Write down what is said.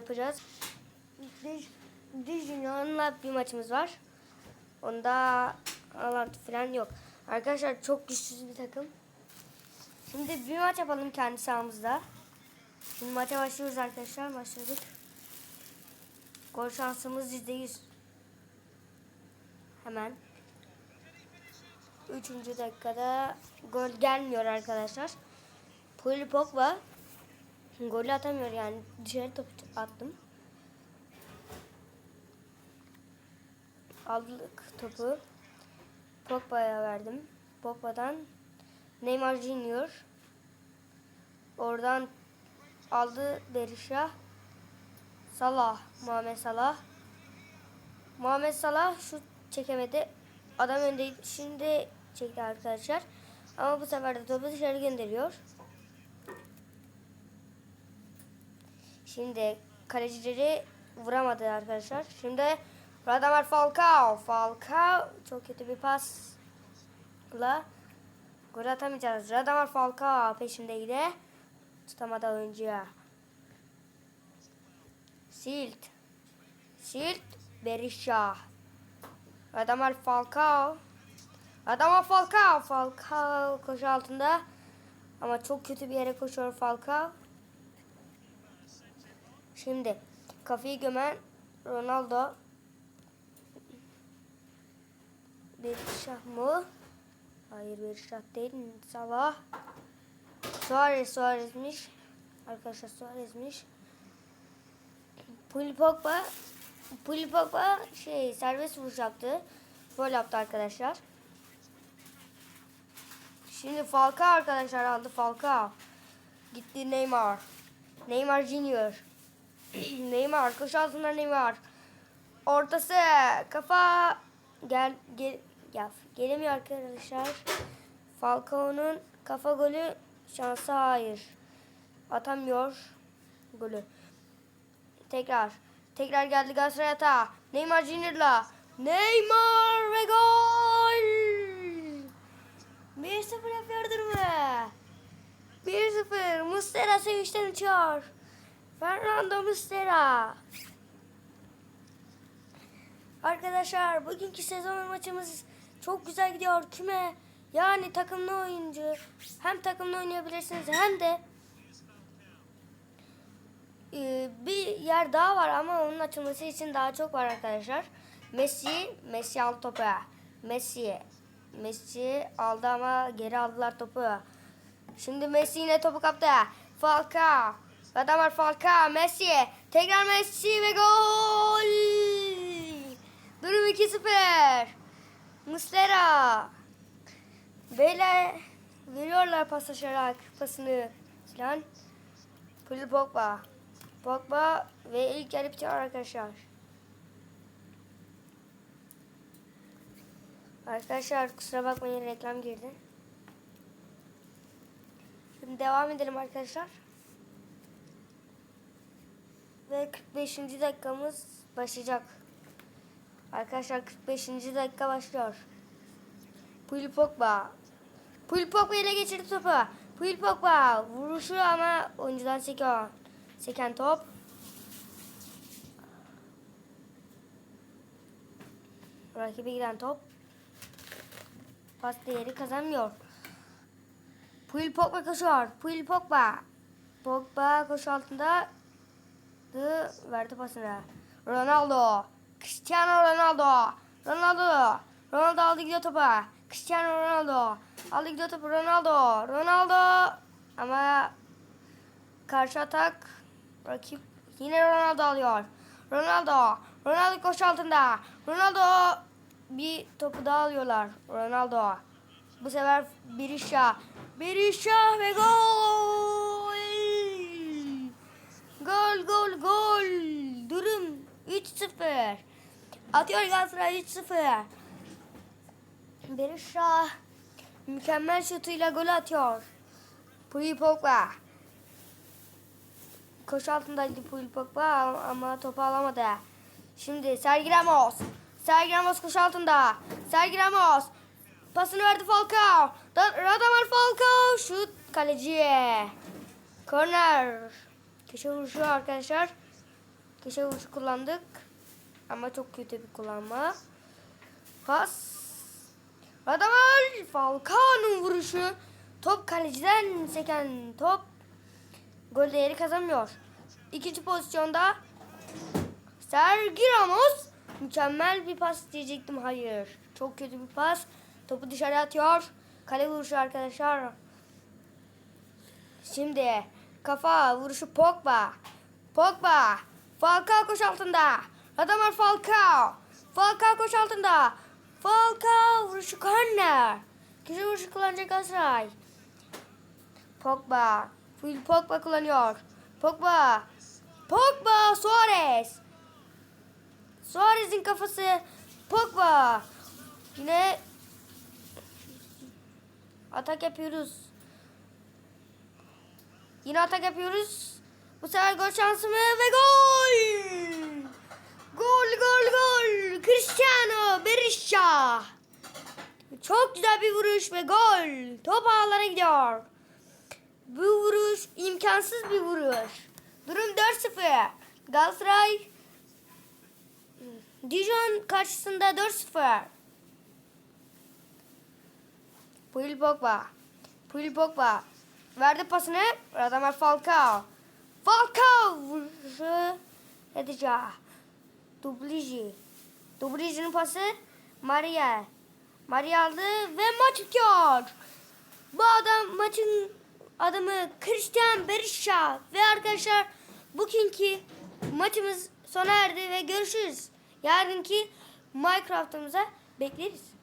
yapacağız. Dij, Dijunion'la bir maçımız var. Onda alantı falan yok. Arkadaşlar çok güçsüz bir takım. Şimdi bir maç yapalım kendi sahamızda. Şimdi maça başlıyoruz arkadaşlar. Başladık. Gol şansımız %100. Hemen. Üçüncü dakikada gol gelmiyor arkadaşlar. Puli Pogba golü atamıyor yani dışarı top attım. Aldık topu. Pogba'ya verdim. Pogba'dan Neymar Junior. Oradan aldı Berisha. Salah, Muhammed Salah. Muhammed Salah şut çekemedi. Adam öndeydi. Şimdi çekti arkadaşlar. Ama bu sefer de topu dışarı gönderiyor. Şimdi kalecileri vuramadı arkadaşlar. Şimdi Radamel Falcao. Falcao çok kötü bir pasla gol atamayacağız. Radamel Falcao peşindeydi. Tutamadı oyuncuya. Silt. Silt. Berisha. Radamel Falcao. Radamel Falcao. Falcao koşu altında. Ama çok kötü bir yere koşuyor Falcao. Şimdi kafayı gömen Ronaldo. Berişah mı? Hayır Berişah değil. Salah. Suarez Suarez'miş. Arkadaşlar Suarez'miş. Pul Pogba Pul Pogba şey serbest vuruş yaptı. Gol yaptı arkadaşlar. Şimdi Falcao arkadaşlar aldı Falcao. Gitti Neymar. Neymar Junior. Neymar koş altında Neymar. Ortası kafa gel gel ya gelemiyor arkadaşlar. Falcao'nun kafa golü şansı hayır. Atamıyor golü. Tekrar. Tekrar geldi Galatasaray atağı. Neymar Junior'la. Neymar ve gol! 1-0 yapıyor durumu. 1-0. Mustera sevinçten uçuyor. Fernando Mustera. Arkadaşlar bugünkü sezon maçımız çok güzel gidiyor. Küme yani takımlı oyuncu. Hem takımlı oynayabilirsiniz hem de e, bir yer daha var ama onun açılması için daha çok var arkadaşlar. Messi, Messi aldı topu. Messi, Messi aldı ama geri aldılar topu. Şimdi Messi yine topu kaptı. Falcao. Adamlar Falcao, Messi. Tekrar Messi ve gol. Durum 2-0. Muslera. Böyle veriyorlar paslaşarak pasını falan. Pul Pogba. Pogba ve ilk yarı bitiyor arkadaşlar. Arkadaşlar kusura bakmayın reklam girdi. Şimdi devam edelim arkadaşlar. Ve 45. dakikamız başlayacak. Arkadaşlar 45. dakika başlıyor. Pul Pogba. Pul Pogba ile geçirdi topu. Pul Pogba vuruşu ama oyuncudan sekiyor. Seken top. Rakibe giden top. Pas değeri kazanmıyor. Puyol Pogba koşuyor. Puyol Pogba. Pogba koşu altında Dı, verdi pasını. Ronaldo. Cristiano Ronaldo. Ronaldo. Ronaldo aldı gidiyor topa. Cristiano Ronaldo. Aldı gidiyor topu Ronaldo. Ronaldo. Ama karşı atak rakip yine Ronaldo alıyor. Ronaldo. Ronaldo koşu altında. Ronaldo bir topu daha alıyorlar. Ronaldo. Bu sefer Berisha. Berisha ve gol. Gol gol gol. Durum 3-0. Atıyor Galatasaray 3-0. Berisha mükemmel şutuyla gol atıyor. Puyol Pogba. Koşu altındaydı Puyol Pogba ama topu alamadı. Şimdi Sergio Ramos. Sergio Ramos koşu altında. Sergio Ramos. Pasını verdi Falcao. Da- Radamel Falcao. Şut kaleciye. Korner. Köşe vuruşu arkadaşlar. Köşe vuruşu kullandık. Ama çok kötü bir kullanma. Pas. Radamel Falcao'nun vuruşu. Top kaleciden seken top. Gol değeri kazanmıyor. İkinci pozisyonda Sergio Ramos mükemmel bir pas diyecektim. Hayır. Çok kötü bir pas. Topu dışarı atıyor. Kale vuruşu arkadaşlar. Şimdi kafa vuruşu Pogba. Pogba. Falcao koş altında. Adamlar Falcao. Falcao koş altında. Falcao vuruşu korner. Kişi vuruşu kullanacak Galatasaray. Pogba. Full Pogba kullanıyor. Pogba. Pogba. Suarez. Suarez'in kafası. Pogba. Yine atak yapıyoruz. Yine atak yapıyoruz. Bu sefer gol şansı mı ve gol! Gol gol gol! Cristiano Berisha. Çok güzel bir vuruş ve gol. Top ağlara gidiyor. Bu vuruş imkansız bir vuruş. Durum 4-0. Galatasaray Dijon karşısında 4-0. Puyol Pogba. Puyol Pogba. Verdi pasını. Radamel Falcao. Falcao edeceği. Dubliji. Dubliji'nin pası Maria. Maria aldı ve maç bitiyor. Bu adam maçın adamı Christian Berisha ve arkadaşlar bugünkü maçımız sona erdi ve görüşürüz. Yarınki Minecraft'ımıza bekleriz.